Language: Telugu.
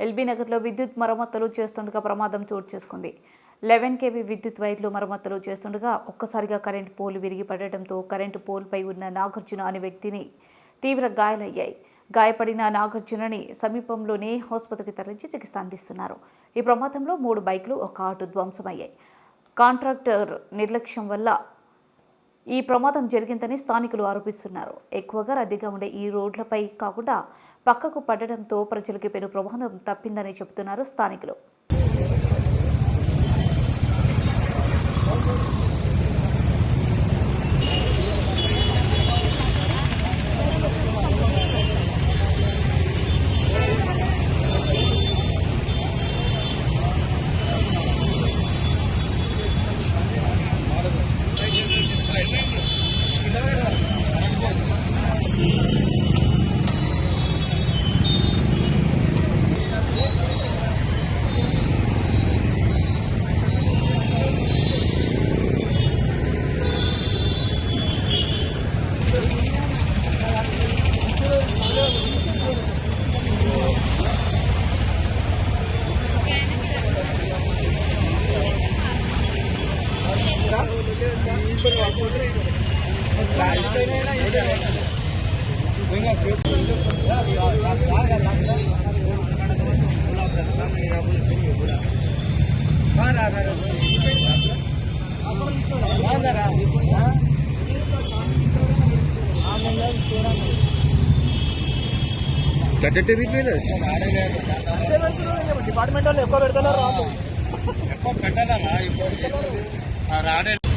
ఎల్బీ నగర్లో విద్యుత్ మరమ్మతులు చేస్తుండగా ప్రమాదం చోటు చేసుకుంది. లెవెన్ కేబీ విద్యుత్ వైర్లు మరమ్మతులు చేస్తుండగా ఒక్కసారిగా కరెంటు పోలు విరిగి పడటంతో కరెంటు పోల్పై ఉన్న నాగార్జున అనే వ్యక్తిని తీవ్ర గాయాలయ్యాయి. గాయపడిన నాగార్జునని సమీపంలోనే ఆసుపత్రికి తరలించి చికిత్స అందిస్తున్నారు. ఈ ప్రమాదంలో మూడు బైకులు ఒక ఆటో ధ్వంసమయ్యాయి. కాంట్రాక్టర్ నిర్లక్ష్యం వల్ల ఈ ప్రమాదం జరిగిందని స్థానికులు ఆరోపిస్తున్నారు. ఎక్కువగా రద్దీగా ఉండే ఈ రోడ్లపై కాకుండా పక్కకు పడడంతో ప్రజలకి పెను ప్రమాదం తప్పిందని చెబుతున్నారు స్థానికులు. గడ్డెట్టి తిప్పేది డిపార్ట్మెంట్ వాళ్ళు ఎక్కువ పెడతారు ఎక్కువ ఇప్పుడు రాడే